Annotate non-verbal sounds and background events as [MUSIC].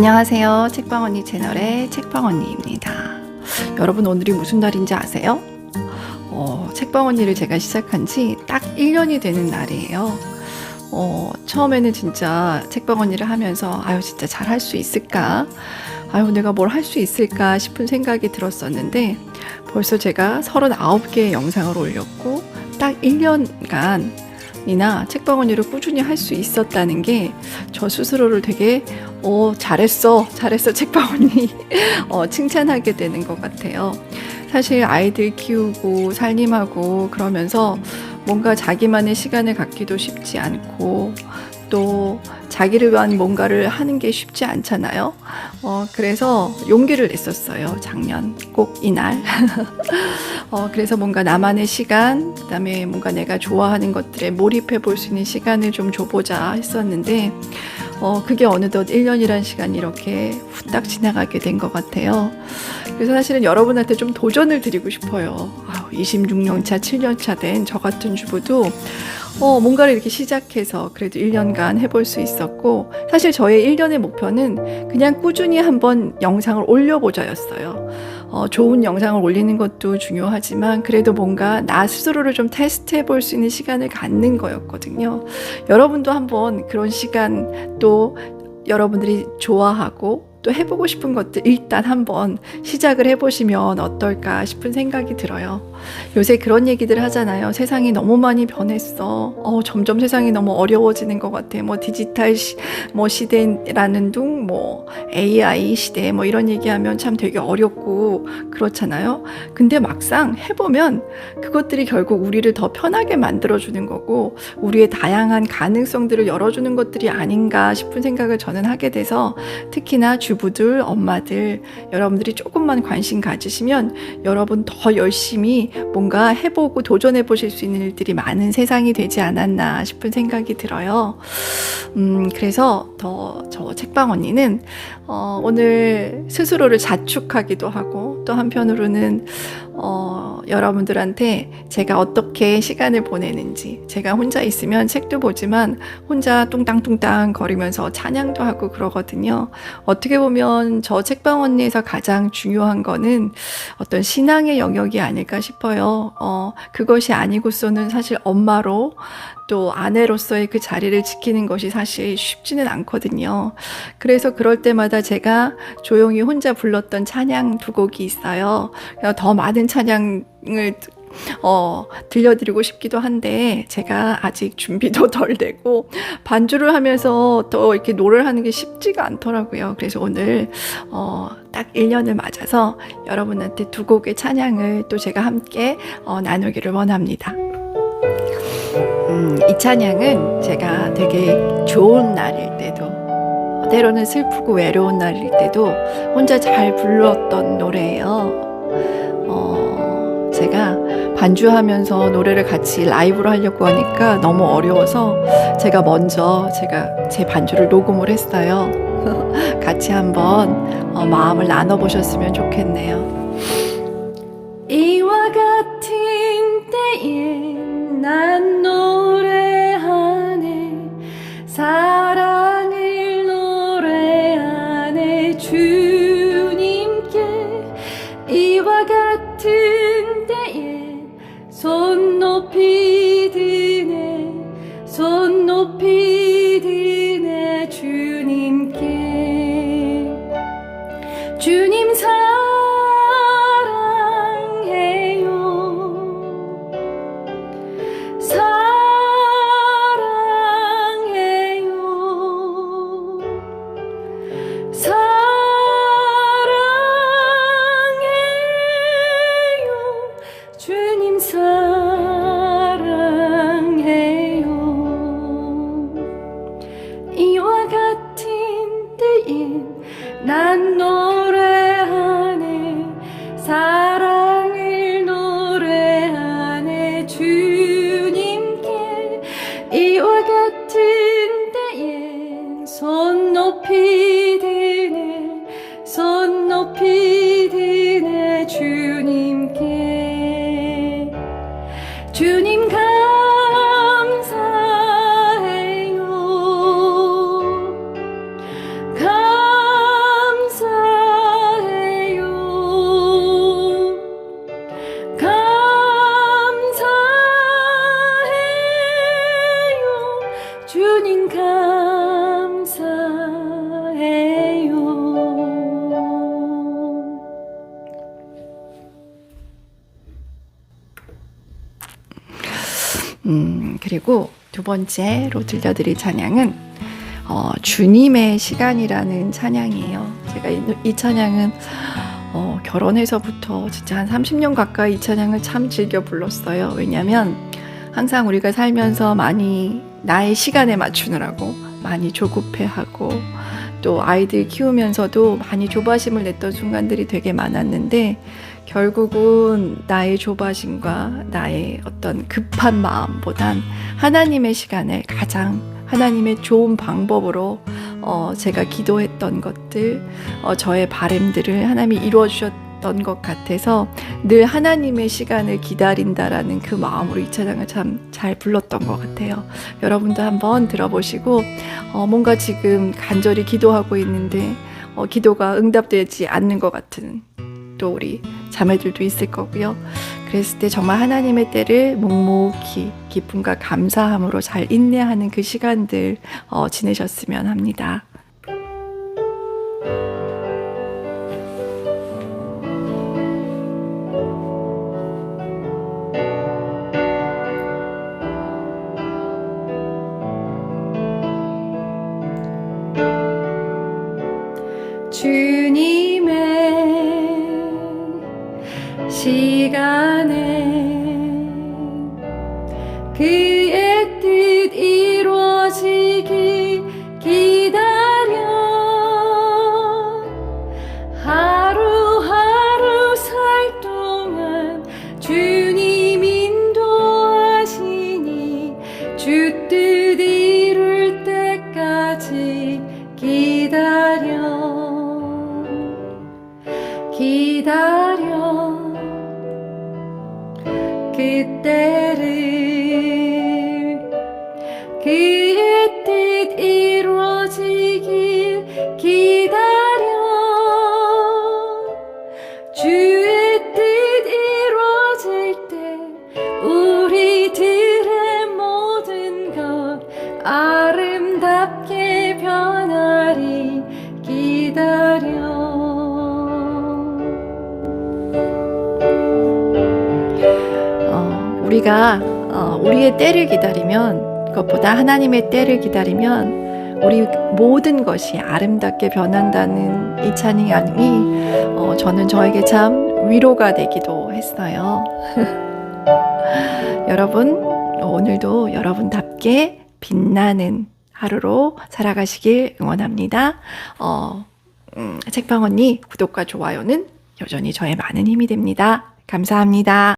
안녕하세요. 책방 언니 채널의 책방 언니입니다. 여러분 오늘이 무슨 날인지 아세요? 어, 책방 언니를 제가 시작한 지 딱 1년이 되는 날이에요. 어, 처음에는 진짜 책방 언니를 하면서 아유 진짜 잘 할 수 있을까? 아유 내가 뭘 할 수 있을까 싶은 생각이 들었었는데 벌써 제가 39개의 영상을 올렸고 딱 1년간 이나 책방 언니를 꾸준히 할 수 있었다는 게 저 스스로를 되게 어 잘했어 잘했어 책방 언니 [LAUGHS] 어, 칭찬하게 되는 것 같아요. 사실 아이들 키우고 살림하고 그러면서 뭔가 자기만의 시간을 갖기도 쉽지 않고 또 자기를 위한 뭔가를 하는 게 쉽지 않잖아요. 어, 그래서 용기를 냈었어요. 작년 꼭 이날. [LAUGHS] 어, 그래서 뭔가 나만의 시간, 그 다음에 뭔가 내가 좋아하는 것들에 몰입해 볼 수 있는 시간을 좀 줘보자 했었는데, 어, 그게 어느덧 1년이란 시간이 이렇게 후딱 지나가게 된 것 같아요. 그래서 사실은 여러분한테 좀 도전을 드리고 싶어요. 아우, 26년차, 7년차 된 저 같은 주부도 어, 뭔가를 이렇게 시작해서 그래도 1년간 해볼 수 있었고, 사실 저의 1년의 목표는 그냥 꾸준히 한번 영상을 올려보자였어요. 어, 좋은 영상을 올리는 것도 중요하지만, 그래도 뭔가 나 스스로를 좀 테스트 해 볼 수 있는 시간을 갖는 거였거든요. 여러분도 한번 그런 시간 또 여러분들이 좋아하고 또 해보고 싶은 것들 일단 한번 시작을 해보시면 어떨까 싶은 생각이 들어요. 요새 그런 얘기들 하잖아요. 세상이 너무 많이 변했어. 어, 점점 세상이 너무 어려워지는 것 같아. 뭐 디지털 시, 뭐 시대라는 둥, 뭐 AI 시대, 뭐 이런 얘기하면 참 되게 어렵고 그렇잖아요. 근데 막상 해보면 그것들이 결국 우리를 더 편하게 만들어주는 거고 우리의 다양한 가능성들을 열어주는 것들이 아닌가 싶은 생각을 저는 하게 돼서 특히나 주 부들, 엄마들, 여러분들이 조금만 관심 가지시면 여러분 더 열심히 뭔가 해보고 도전해 보실 수 있는 일들이 많은 세상이 되지 않았나 싶은 생각이 들어요. 음, 그래서 더 저 책방 언니는 어, 오늘 스스로를 자축하기도 하고 또 한편으로는 어, 여러분들한테 제가 어떻게 시간을 보내는지 제가 혼자 있으면 책도 보지만 혼자 뚱땅뚱땅 거리면서 찬양도 하고 그러거든요. 어떻게 보면 저 책방 언니에서 가장 중요한 거는 어떤 신앙의 영역이 아닐까 싶어요. 어, 그것이 아니고서는 사실 엄마로 또 아내로서의 그 자리를 지키는 것이 사실 쉽지는 않거든요. 그래서 그럴 때마다 제가 조용히 혼자 불렀던 찬양 두 곡이 있어요. 더 많은 찬양을 어, 들려드리고 싶기도 한데, 제가 아직 준비도 [LAUGHS] 덜 되고, 반주를 하면서 더 이렇게 노래를 하는 게 쉽지가 않더라고요. 그래서 오늘, 어, 딱 1년을 맞아서 여러분한테 두 곡의 찬양을 또 제가 함께 어, 나누기를 원합니다. 음, 이 찬양은 제가 되게 좋은 날일 때도 때로는 슬프고 외로운 날일 때도 혼자 잘 불렀던 노래예요. 반주하면서 노래를 같이 라이브로 하려고 하니까 너무 어려워서 제가 먼저 제가 제 반주를 녹음을 했어요. [LAUGHS] 같이 한번 어, 마음을 나눠보셨으면 좋겠네요. 이와 같은 때에 음, 그리고 두 번째로 들려드릴 찬양은 어, 주님의 시간이라는 찬양이에요. 제가 이, 이 찬양은 어, 결혼해서부터 진짜 한 30년 가까이 이 찬양을 참 즐겨 불렀어요. 왜냐하면 항상 우리가 살면서 많이 나의 시간에 맞추느라고 많이 조급해하고 또 아이들 키우면서도 많이 조바심을 냈던 순간들이 되게 많았는데 결국은 나의 조바심과 나의 어떤 급한 마음보단 하나님의 시간을 가장 하나님의 좋은 방법으로 어, 제가 기도했던 것들, 어, 저의 바램들을 하나님이 이루어 주셨 던 것 같아서 늘 하나님의 시간을 기다린다라는 그 마음으로 이 찬양을 참 잘 불렀던 것 같아요. 여러분도 한번 들어보시고 어, 뭔가 지금 간절히 기도하고 있는데 어, 기도가 응답되지 않는 것 같은 또 우리 자매들도 있을 거고요. 그랬을 때 정말 하나님의 때를 묵묵히 기쁨과 감사함으로 잘 인내하는 그 시간들 어, 지내셨으면 합니다. 시간에 그의 뜻 이루어지기 기다려. 하루하루 살 동안 주님 인도하시니 주 뜻 이룰 때까지 기다려. 기다려 그때 우리가 어, 우리의 때를 기다리면 그것보다 하나님의 때를 기다리면 우리 모든 것이 아름답게 변한다는 이 찬양이 어, 저는 저에게 참 위로가 되기도 했어요. [LAUGHS] 여러분 오늘도 여러분답게 빛나는 하루로 살아가시길 응원합니다. 어, 음, 책방 언니 구독과 좋아요는 여전히 저의 많은 힘이 됩니다. 감사합니다.